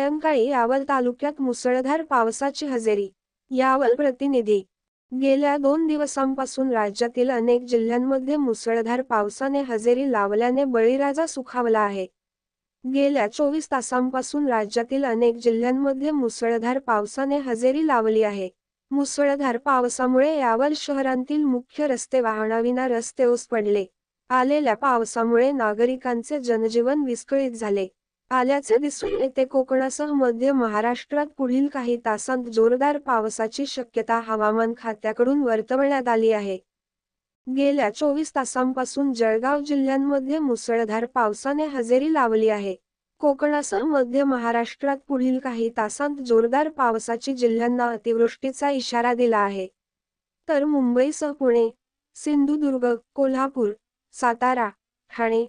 सायंकाळी यावल तालुक्यात मुसळधार पावसाची हजेरी यावल प्रतिनिधी. गेल्या दोन दिवसांपासून राज्यातील अनेक जिल्ह्यांमध्ये मुसळधार पावसाने हजेरी लावल्याने बळीराजा सुखावला आहे. गेल्या चोवीस तासांपासून राज्यातील अनेक जिल्ह्यांमध्ये मुसळधार पावसाने हजेरी लावली आहे. मुसळधार पावसामुळे यावल शहरांतील मुख्य रस्ते वाहनाविना रस्ते ओस पडले आलेल्या पावसामुळे नागरिकांचे जनजीवन विस्कळीत झाले. आल्याचे दिसून येते. कोकणासह मध्य महाराष्ट्रात पुढील काही तासांत जोरदार पावसाची शक्यता हवामान खात्याकडून वर्तवण्यात आली आहे. गेल्या चोवीस तासांपासून जळगाव जिल्ह्यांमध्ये मुसळधार पावसाने हजेरी लावली आहे. कोकणासह मध्य महाराष्ट्रात पुढील काही तासांत जोरदार पावसाची जिल्ह्यांना अतिवृष्टीचा इशारा दिला आहे. तर मुंबईसह पुणे सिंधुदुर्ग कोल्हापूर सातारा ठाणे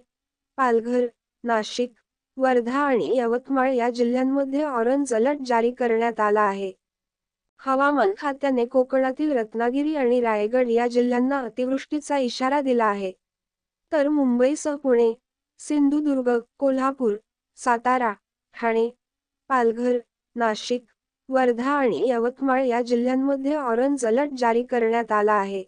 पालघर नाशिक वर्धा आणि यवतमाळ या जिल्ह्यांमध्ये ऑरेंज अलर्ट जारी करण्यात आला आहे. हवामान खात्याने कोकणातील रत्नागिरी आणि रायगड या जिल्ह्यांना अतिवृष्टीचा इशारा दिला आहे. तर मुंबईसह पुणे सिंधुदुर्ग कोल्हापूर सातारा ठाणे पालघर नाशिक वर्धा आणि यवतमाळ या जिल्ह्यांमध्ये ऑरेंज अलर्ट जारी करण्यात आला आहे.